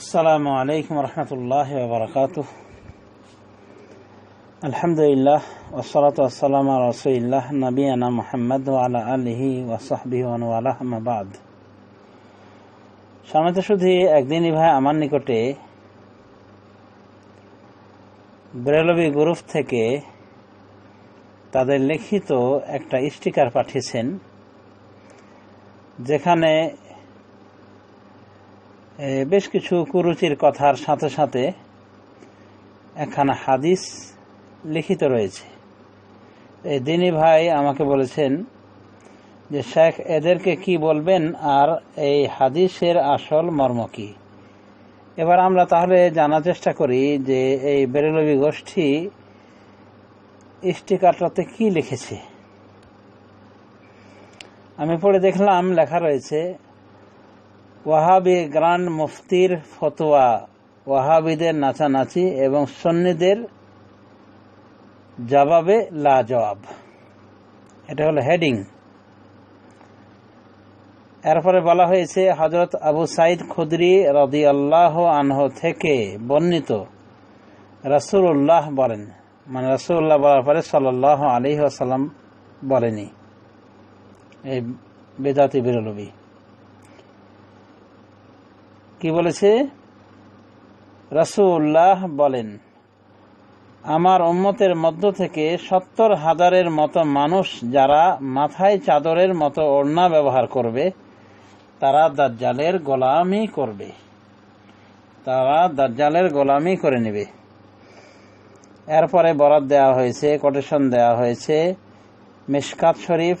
আসসালামু আলাইকুম রহমতুল্লাহ বারকাত আলহামদুলিল্লাহ ওসরাত আসসালাম রসুল্লাহ নবীনা মোহাম্মদ আলা আলহি ওসাহবি আহমাবাদ সামনে শুধু একদিন ভাই আমার নিকটে ব্রেলবি গ্রুপ থেকে তাদের লিখিত একটা স্টিকার পাঠিয়েছেন, যেখানে বেশ কিছু কুরুচির কথার সাথে সাথে একখানা হাদিস লিখিত রয়েছে। এই দিনী ভাই আমাকে বলেছেন যে, শেখ, এদেরকে কি বলবেন? আর এই হাদিসের আসল মর্ম কি? এবার আমরা তাহলে জানার চেষ্টা করি যে, এই বেরেলবি গোষ্ঠী স্টিকারটাতে কি লিখেছে। আমি পড়ে দেখলাম, লেখা রয়েছে ওয়াহাবি গ্রান্ড মুফতির ফতোয়া, ওয়াহাবিদের নাচানাচি এবং সন্নিদের জবাবে লা জবাব এটা হলো হেডিং। এরপরে বলা হয়েছে হজরত আবু সাইদ খুদরি রদি আল্লাহ আনহ থেকে বর্ণিত রসুল্লাহ বলেন মানে রসুল্লাহ বলার পরে সাল্লাহ আলী আসাল্লাম বলেনি। এই বেদাতি বিরলবী কি বলেছে? রসুল্লাহ বলেন, আমার উম্মতের মধ্য থেকে সত্তর হাজারের মতো মানুষ যারা মাথায় চাদরের মতো ওড়না ব্যবহার করবে, তারা দাজ্জালের গোলামি করবে। তারা দাজ্জালের গোলামি করে নেবে। এরপরে বরাদ দেওয়া হয়েছে, কোটেশন দেওয়া হয়েছে মিসকাত শরীফ,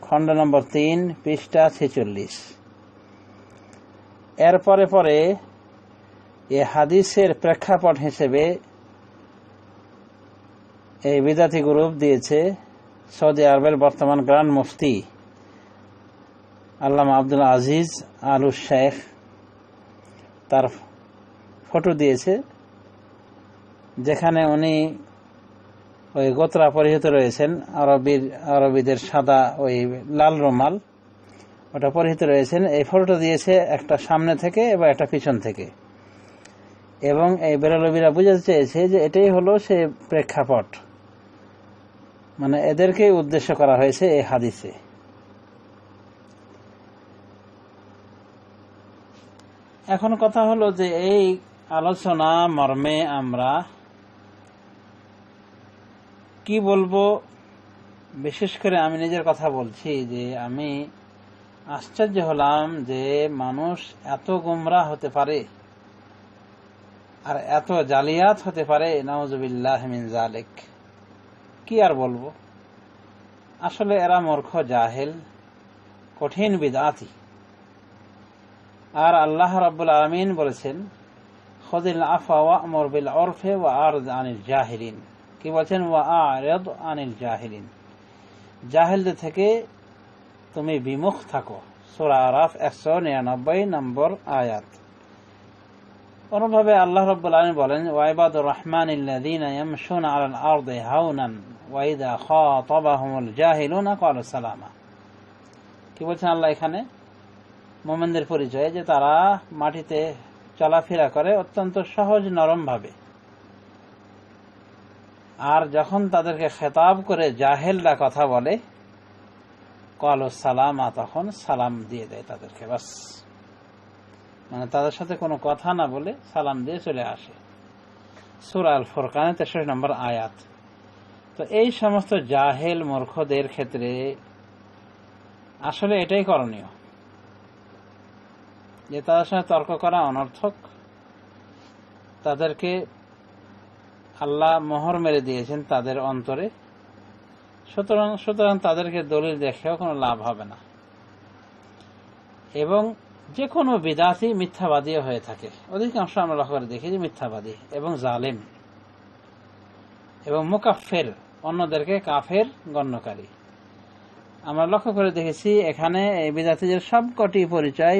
খণ্ড নম্বর তিন, পৃষ্ঠা ছেচল্লিশ। এরপরে পরে এ হাদিসের প্রেক্ষাপট হিসেবে এই বিদাতি গ্রুপ দিয়েছে সৌদি আরবের বর্তমান গ্রান্ড মুফতি আল্লামা আব্দুল আজিজ আলু শেখ। তার ফটো দিয়েছে, যেখানে উনি ওই গোত্রা পরিহিত রয়েছেন, আরবির আরবিদের সাদা ওই লাল রুমাল। ওটা পরিহিত রয়েছেন এই ফটোটা দিয়েছে একটা সামনে থেকে এবং একটা পিছন থেকে। এবং এই বেরলবিরা বুঝাতে চেয়েছে যে এটাই হলো সে প্রেক্ষাপট। মানে এদেরকেই উদ্দেশ্য করা হয়েছে এই হাদিসে। এখন কথা হলো যে এই আলোচনা মর্মে আমরা কি বলব? বিশেষ করে আমি নিজের কথা বলছি যে আমি আশ্চর্য হলাম যে মানুষ এত গুমরা হতে পারে আর এত জালিয়াত হতে পারে নওয়াজবিল্লাহ মিন জালেক কি আর বলব? আসলে এরা মূর্খ, জাহেল, কঠিন বিদাতি। আর আল্লাহ রাব্বুল আলমিন বলেছেন, খদিল আফা ওয়া আমর বিল অরফে ওয়া আর আনিল জাহিরিন কি বলছেন? ওয়া আরেদ আনিল জাহিরিন জাহেলদের থেকে তুমি বিমুখ থাকো। সুরা আরাফ একশো নিরানব্বই নম্বর আয়াত। অনুভাবে আল্লাহ রব্বুল বলেন ওয়াইবাদুর রহমান ইয়ামশুন আলাল আরদে হাউনান ওয়াইদা খাতাবাহুমুল জাহিলুনা ক্বালু সালামা। কি বলছেন আল্লাহ এখানে? মোমেনদের পরিচয় যে তারা মাটিতে চলাফেরা করে অত্যন্ত সহজ নরম ভাবে আর যখন তাদেরকে খেতাব করে জাহেলরা কথা বলে কল সালামা, তখন সালাম দিয়ে দেয় তাদেরকে, বাস। মানে তাদের সাথে কোনো কথা না বলে সালাম দিয়ে চলে আসে। সুরা আল ফোরকানে তেষট্টি নম্বর আয়াত। তো এই সমস্ত জাহেল মূর্খদের ক্ষেত্রে আসলে এটাই করণীয়। যে তাদের সঙ্গে তর্ক করা অনর্থক। তাদেরকে আল্লাহ মোহর মেরে দিয়েছেন তাদের অন্তরে। সুতরাং সুতরাং তাদেরকে দলিল দেখেও কোনো লাভ হবে না। এবং যে কোনো বিদাতি মিথ্যাবাদীও হয়ে থাকে। অধিকাংশ আমরা লক্ষ্য করে দেখি যে মিথ্যাবাদী এবং জালেম এবং মুকাফের, অন্যদেরকে কাফের গণ্যকারী। আমরা লক্ষ্য করে দেখেছি এখানে এই বিদাতিদের সবকটি পরিচয়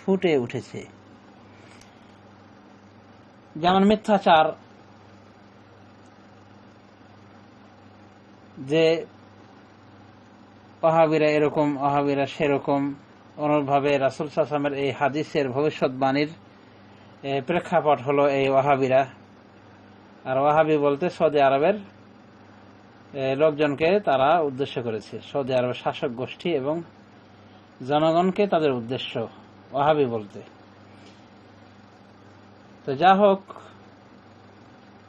ফুটে উঠেছে। যেমন মিথ্যাচার, যে অহাবিরা এরকম, অহাবিরা সেরকম। অনুরূপভাবে রাসুল সাসামের এই হাদিসের ভবিষ্যৎবাণীর প্রেক্ষাপট হলো এই ওয়াহাবিরা। আর ওয়াহাবি বলতে সৌদি আরবের লোকজনকে তারা উদ্দেশ্য করেছে। সৌদি আরবের শাসক গোষ্ঠী এবং জনগণকে তাদের উদ্দেশ্য, ওয়াহাবি বলতে। তো যা হোক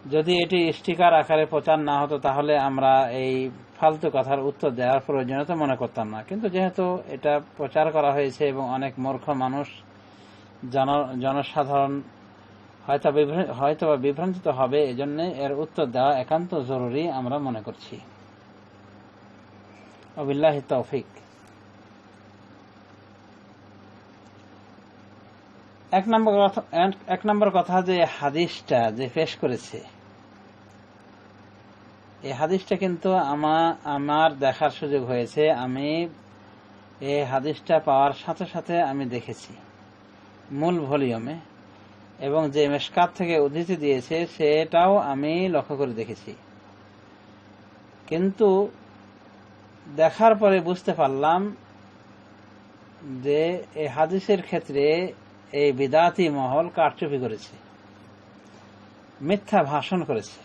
যদি এটি স্টিকার আকারে প্রচার না হতো, তাহলে আমরা এই ফালতু কথার উত্তর দেওয়ার প্রয়োজনীয়তা মনে করতাম না। কিন্তু যেহেতু এটা প্রচার করা হয়েছে এবং অনেক মূর্খ মানুষ, জন- জনসাধারণ হয়তো হয়তো বা বিভ্রান্তিত হবে, এজন্য এর উত্তর দেওয়া একান্ত জরুরি আমরা মনে করছি। অবিল্লাহ তৌফিক। এক নম্বর কথা, এক নম্বর কথা যে হাদিসটা যে পেশ করেছে, এই হাদিসটা কিন্তু আমার আমার দেখার সুযোগ হয়েছে, আমি এই হাদিসটা পাওয়ার সাথে সাথে আমি দেখেছি মূল ভলিউমে, এবং যে মেশকাত থেকে উদ্ধৃতি দিয়েছে সেটাও আমি লক্ষ্য করে দেখেছি। কিন্তু দেখার পরে বুঝতে পারলাম যে এই হাদিসের ক্ষেত্রে এই বিদাতি মহল কারচুপি করেছে। মিথ্যা ভাষণ করেছে।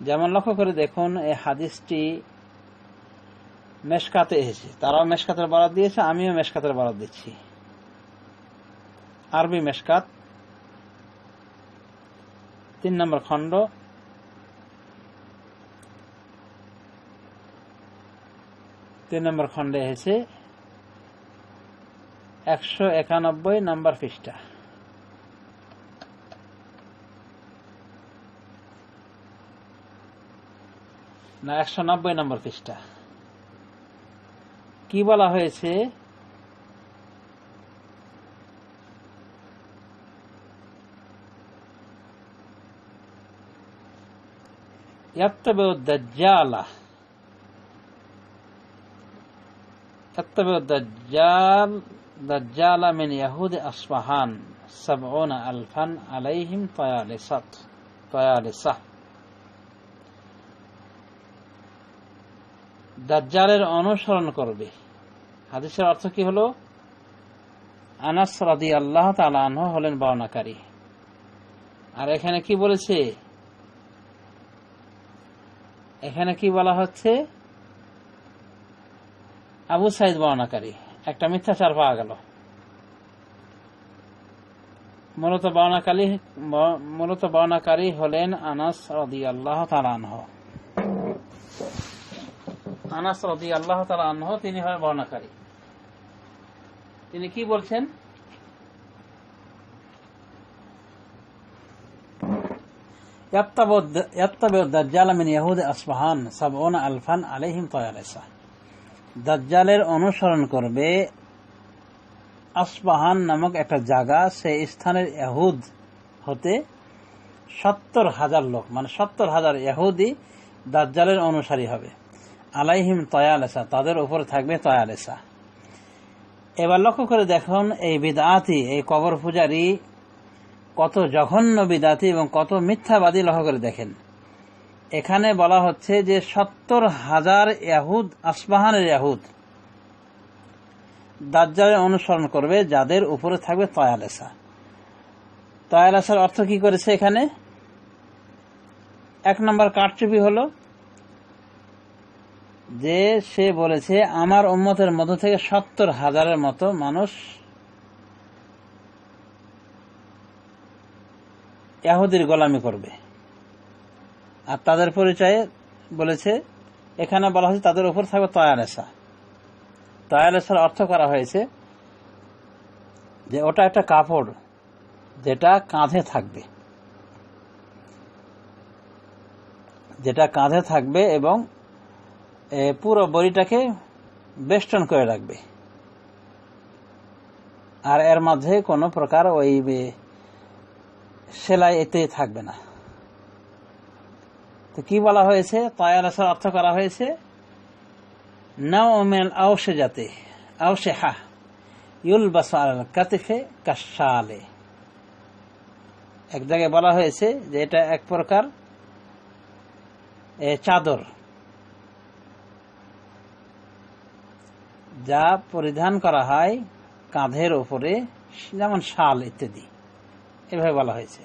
যেমন লক্ষ্য করে দেখুন, এই হাদিসটি মেশকাতে এসেছে। তারাও মেশকাতের বরাদ দিয়েছে, আমিও মেশকাতের বরাদ দিচ্ছি। আরবি মেশকাত, তিন নম্বর খণ্ড। তিন নম্বর খণ্ডে এসেছে একশো একানব্বই নাম্বার পৃষ্ঠা। না একশো নব্বই নম্বর পৃষ্ঠা। কি বলা হয়েছে? দজ্জাল দাজ্জালা মিন ইয়াহুদ আসফাহান সাবউনা আলফান আলাইহিম তায়ালিসাত তায়ালিসাহ দাজ্জালের অনুসরণ করবে। হাদিসের অর্থ কি হলো? আনাস রাদি আল্লাহ তালাহ হলেন বর্ণাকারী। আর এখানে কি বলেছে? এখানে কি বলা হচ্ছে? আবু সাইদ বর্ণাকারী। একটা মিথ্যাচার পাওয়া গেল মূলত বর্ণাকারী মূলত বর্ণাকারী হলেন আনাস রদি আল্লাহ তালানহ আনাস রদি আল্লাহ তালানহ তিনি হলেন বর্ণাকারী তিনি কি বলছেন يتبع الدجال من يهود أصبحان سبعون ألفا عليهم طيالسة দাজ্জালের অনুসরণ করবে। আসবাহান নামক একটা জায়গা সেই স্থানের এহুদ হতে সত্তর হাজার লোক মানে সত্তর হাজার এহুদি দাজ্জালের অনুসারী হবে। আলাইহিম তয়ালেসা, তাদের উপর থাকবে তয়ালেসা। এবার লক্ষ্য করে দেখুন, এই বিদাতি, এই কবর পূজারী কত জঘন্য বিদাতি এবং কত মিথ্যাবাদী লক্ষ্য করে দেখেন। এখানে বলা হচ্ছে যে সত্তর হাজার ইয়াহুদ, আসবাহানের ইয়াহুদ দাজ্জালের অনুসরণ করবে যাদের উপরে থাকবে তয়ালেসা তয়ালেসার অর্থ কি করেছে এখানে? এক নম্বর কারচুপি হলো যে সে বলেছে, আমার উম্মতের মধ্য থেকে সত্তর হাজারের মতো মানুষ ইয়াহুদির গোলামি করবে। আর তাদের পরিচয়ে বলেছে, এখানে বলা হয়েছে তাদের উপর থাকবে তয়ালেসা তয়ালেসার অর্থ করা হয়েছে যে ওটা একটা কাপড় যেটা কাঁধে থাকবে। যেটা কাঁধে থাকবে এবং পুরো বড়িটাকে বেষ্টন করে রাখবে। আর এর মাঝে কোনো প্রকার ওই সেলাই এতে থাকবে না। তো কি বলা হয়েছে? তয়ালাসার অর্থ করা হয়েছে নাওমেল আওসে যাতে আওসে হা ইউল বাসাল কাতিফে কাশালে এক জায়গায় বলা হয়েছে যে এটা এক প্রকার চাদর, যা পরিধান করা হয় কাঁধের ওপরে যেমন শাল ইত্যাদি। এভাবে বলা হয়েছে।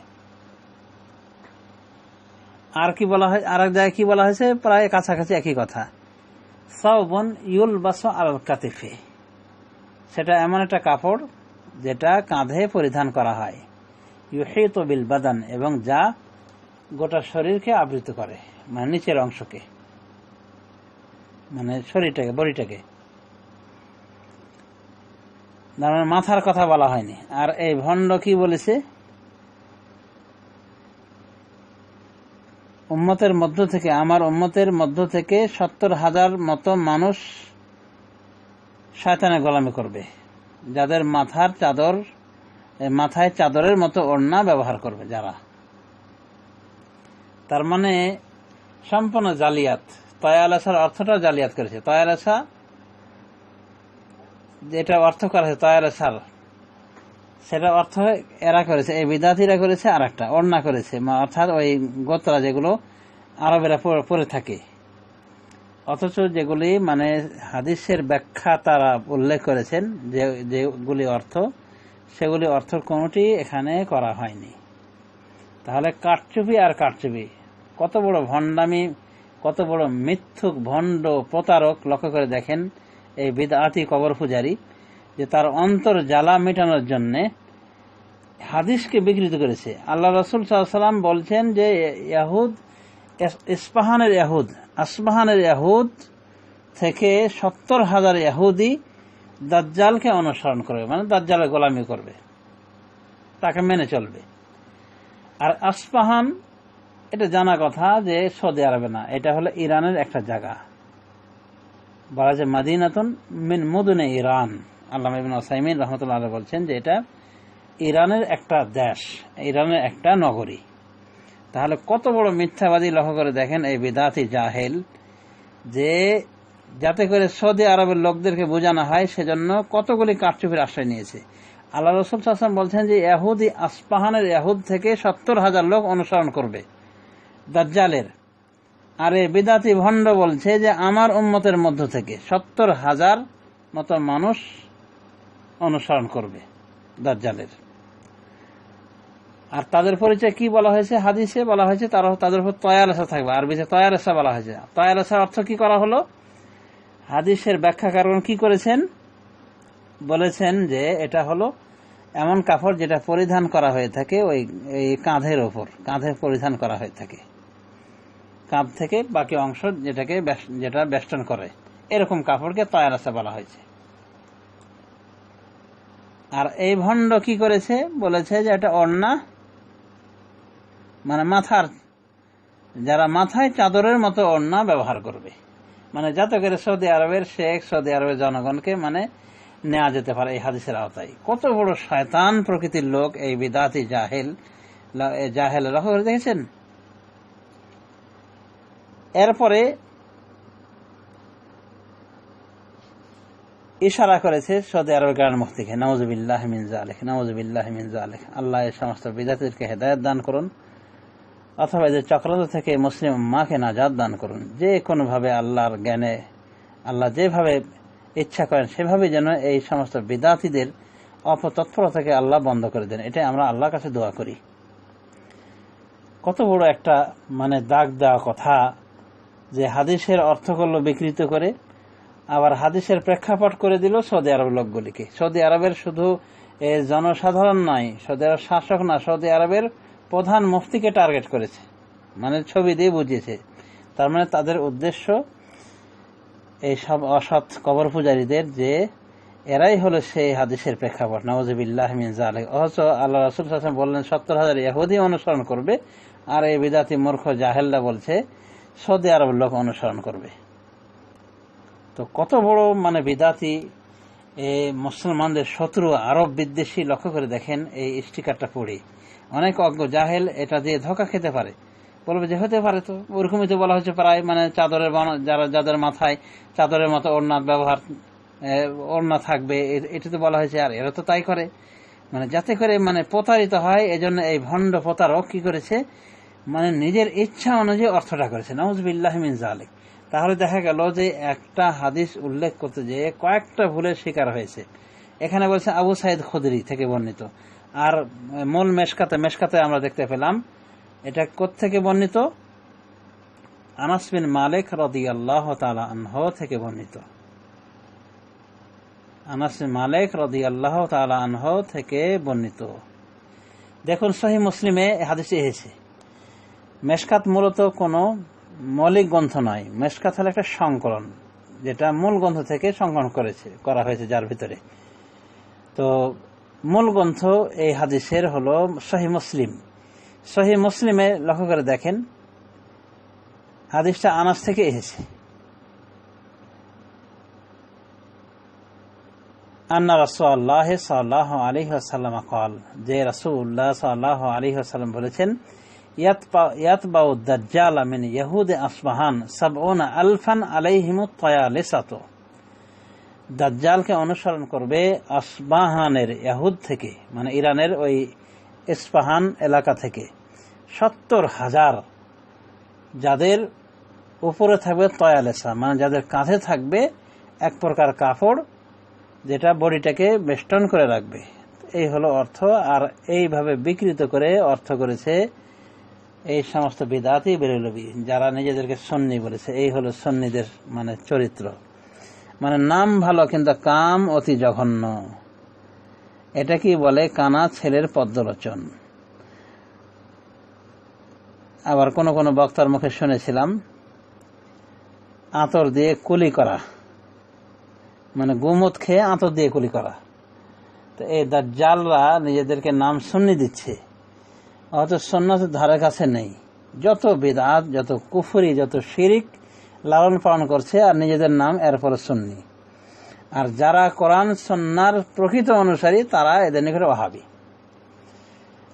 আর কি বলা হয়, আর এক জায়গায় কি বলা হয়েছে? প্রায় কাছাকাছি একই কথা। সাউবন ইউল বাস আল কাতিফে। সেটা এমন একটা কাপড় যেটা কাঁধে পরিধান করা হয়। ইউহিত বিল বাদান এবং যা গোটা শরীরকে আবৃত করে মানে নিচের অংশকে মানে শরীরটাকে, বডিটাকে। মানে মাথার কথা বলা হয়নি। আর এই ভণ্ড কি বলেছে? উম্মতের মধ্য থেকে, আমার উম্মতের মধ্য থেকে সত্তর হাজার মতো মানুষ শয়তানে গোলামি করবে। যাদের মাথার চাদর মাথায় চাদরের মতো ওড়না ব্যবহার করবে যারা। তার মানে সম্পূর্ণ জালিয়াত। তয়ালাসার অর্থটা জালিয়াত করেছে। তয়ালাসা যেটা অর্থ করা হয়েছে সেটা অর্থ এরা করেছে, এই বিদ্যার্থীরা করেছে আর একটা অন্যা করেছে। অর্থাৎ ওই গোত্রা যেগুলো আরবেরা পরে- থাকে। অথচ যেগুলি মানে হাদিসের ব্যাখ্যা তারা উল্লেখ করেছেন, যে, যেগুলি অর্থ, সেগুলি অর্থ কোনোটি এখানে করা হয়নি। তাহলে কারচুপি আর কারচুপি, কত বড় ভণ্ডামি, কত বড় মিথ্যুক ভণ্ড প্রতারক, লক্ষ্য করে দেখেন, এই বিদআতি কবর পূজারী যে তার অন্তর জ্বালা মেটানোর জন্য হাদিসকে বিকৃত করেছে। আল্লাহ রসুল সাল্লাম বলছেন যে, ইয়াহুদ ইস- ইস্পাহানের ইয়াহুদ, আসবাহানের ইয়াহুদ থেকে সত্তর হাজার ইয়াহুদি দাজ্জালকে অনুসরণ করবে মানে দাজ্জালের গোলামি করবে, তাকে মেনে চলবে। আর আসপাহান এটা জানা কথা যে সৌদি আরবে না, এটা হলো ইরানের একটা জায়গা। বলা যায় মাদিনাতুন মিন মুদুনে ইরান। আল্লাহ ইবিন ওসাইমিন রহমতুল্লাহ আলাইহি বলছেন যে এটা ইরানের একটা দেশ, ইরানের একটা নগরী। তাহলে কত বড় মিথ্যাবাদী লক্ষ্য করে দেখেন এই বিদাতি জাহেল যে যাতে করে সৌদি আরবের লোকদেরকে বোঝানো হয়, সেজন্য কতগুলি কারচুপির আশ্রয় নিয়েছে। আল্লাহ রসুল সাসম বলছেন যে এহুদি আসপাহানের এহুদ থেকে সত্তর হাজার লোক অনুসরণ করবে, দাজ্জালের। আর এ বিদাতি ভণ্ড বলছে যে আমার উম্মতের মধ্য থেকে সত্তর হাজার মতো মানুষ অনুসরণ করবে দাজ্জালের। আর তাদের পরিচয় কি বলা হয়েছে? হাদিসে বলা হয়েছে তারা তাদের উপর তয়ারসা থাকবে। আর আরবিতে তয়ারসা বলা হয়েছে। তয়ারসার অর্থ কি করা হলো? হাদিসের ব্যাখ্যাকারগণ কি করেছেন? বলেছেন যে এটা হলো এমন কাপড় যেটা পরিধান করা হয়ে থাকে ওই, এই কাঁধের ওপর কাঁধে পরিধান করা হয়ে থাকে। কাঁধ থেকে বাকি অংশ যেটাকে যেটা বেষ্টন করে। এরকম কাপড়কে তয়ারসা বলা হয়েছে। আর এই ভণ্ড কি করেছে? বলেছে যে এটা অন্না মানে মাথার, যারা মাথায় চাদরের মতো ওড়না ব্যবহার করবে। মানে যাতে করে সৌদি আরবের শেখ, সৌদি আরবের জনগণকে মানে নেওয়া যেতে পারে এই হাদিসের আওতায়। কত বড় শয়তান প্রকৃতির লোক এই বিদাতি জাহেল জাহেল করে দেখেছেন? এরপরে ইশারা করেছে সৌদি আরবের গ্রান মুক্তিকে নওয়াজবিল্লাহ মিন জালেক নওয়াজবিল্লাহ আল্লাহ এই সমস্ত বিদাতিদেরকে হেদায়ত দান করুন, অথবা যে চক্রান্ত থেকে মুসলিম মাকে নাজাদ দান করুন। যে কোনোভাবে আল্লাহর জ্ঞানে, আল্লাহ যেভাবে ইচ্ছা করেন সেভাবে যেন এই সমস্ত বিদাতিদের অপতৎপরতাকে আল্লাহ বন্ধ করে দেন। এটাই আমরা আল্লাহর কাছে দোয়া করি। কত বড় একটা মানে দাগ দেওয়া কথা যে হাদিসের অর্থ করল বিকৃত করে আবার হাদিসের প্রেক্ষাপট করে দিল সৌদি আরব লোকগুলিকে। সৌদি আরবের শুধু জনসাধারণ নয়, সৌদি আরব শাসক না, সৌদি আরবের প্রধান মুফতিকে টার্গেট করেছে। মানে ছবি দিয়ে বুঝিয়েছে। তার মানে তাদের উদ্দেশ্য এই সব অসৎ কবর পূজারীদের যে, এরাই হলো সেই হাদিসের প্রেক্ষাপট। নওয়াজবিল্লাহ মিন জালেক অথচ আল্লাহ রসুল হাসান বললেন, সত্তর হাজার ইহুদি অনুসরণ করবে, আর এই বিদাতি মূর্খ জাহেলরা বলছে, সৌদি আরব লোক অনুসরণ করবে। তো কত বড় মানে বিদাতি মুসলমানদের শত্রু আরব বিদ্বেষী লক্ষ্য করে দেখেন এই স্টিকারটা পড়ে। অনেক অজ্ঞ জাহেল এটা দিয়ে ধোকা খেতে পারে। বলবে যে হতে পারে তো। ওরকমই তো বলা হচ্ছে প্রায় মানে চাদরের যারা যাদের মাথায় চাদরের মতো ওড়নাথ ব্যবহার ওড়না থাকবে এটা তো বলা হয়েছে, আর এরা তো তাই করে। মানে যাতে করে মানে প্রতারিত হয়, এজন্য এই ভণ্ড প্রতারক কি করেছে? মানে নিজের ইচ্ছা অনুযায়ী অর্থটা করেছে। নওয়াজবিল্লাহ মিন জালেক তাহলে দেখা গেল যে একটা হাদিস উল্লেখ করতে যেয়ে কয়েকটা ভুলের শিকার হয়েছে। এখানে বলছে আবু সাইদ খুদরি থেকে বর্ণিত। আর মূল মেশকাতে মেশকাতে আমরা দেখতে পেলাম, এটা কোত্থেকে বর্ণিত? আনাস বিন মালিক রদিয়াল্লাহ তালা আনহ থেকে বর্ণিত। আনাস মালিক রদিয়াল্লাহ তালা আনহ থেকে বর্ণিত। দেখুন সহি মুসলিমে হাদিসে এসেছে। মেশকাত মূলত কোনো মৌলিক গ্রন্থ নয় মেসকাত হলো একটা সংকলন, যেটা মূল গ্রন্থ থেকে সংকলন করেছে, করা হয়েছে যার ভিতরে। তো মূল গ্রন্থ এই হাদিসের হল শহী মুসলিম। শহী মুসলিমে লক্ষ্য করে দেখেন, হাদিসটা আনাস থেকে এসেছে। আন্না রসোল্লাহ সাল্লাহ আলহ সাল্লাম কল, যে রসুল্লাহ সাল্লাহ আলহ সাল্লাম বলেছেন ইয়াতবাউ দাজ্জাল মিন ইয়াহুদ আসবাহান সাবউনা আলফান আলাইহিমুত তায়ালিসাতু দাজ্জালকে অনুসরণ করবে আসবাহানের ইয়াহুদ থেকে মানে ইরানের ওই ইস্পাহান এলাকা থেকে। সত্তর হাজার যাদের উপরে থাকবে তয়ালেসা মানে যাদের কাঁধে থাকবে এক প্রকার কাপড় যেটা বডিটাকে বেষ্টন করে রাখবে। এই হলো অর্থ, আর এইভাবে বিকৃত করে অর্থ করেছে এই সমস্ত বিদাতি বেরেলবি যারা নিজেদেরকে সন্নি বলেছে, এই হলো সন্নিদের মানে চরিত্র। মানে নাম ভালো, কিন্তু কাম অতি জঘন্য। এটা কি বলে? কানা ছেলের পদ্মলোচন। আবার কোন কোন বক্তার মুখে শুনেছিলাম, আতর দিয়ে কুলি করা। মানে গুমত খেয়ে আতর দিয়ে কুলি করা। তো এই দাজ্জালরা নিজেদেরকে নাম সুন্নি দিচ্ছে। অত সন্ন্যতের ধারে কাছে নেই। যত বেদাত, যত কুফুরি, যত শিরিক লালন পালন করছে আর নিজেদের নাম এরপরে সুন্নি। আর যারা কোরআন সন্ন্যার প্রকৃত অনুসারী, তারা এদের নিকটে ওহাবি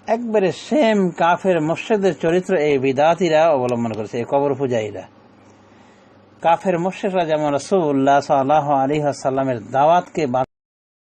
একবারে সেম কাফের মোর্শেকদের চরিত্র এই বিদাতিরা অবলম্বন করেছে, এই কবর পূজারীরা। কাফের মোর্শেকরা যেমন রসুল্লাহ সাল্লাহ আলী সাল্লামের দাওয়াতকে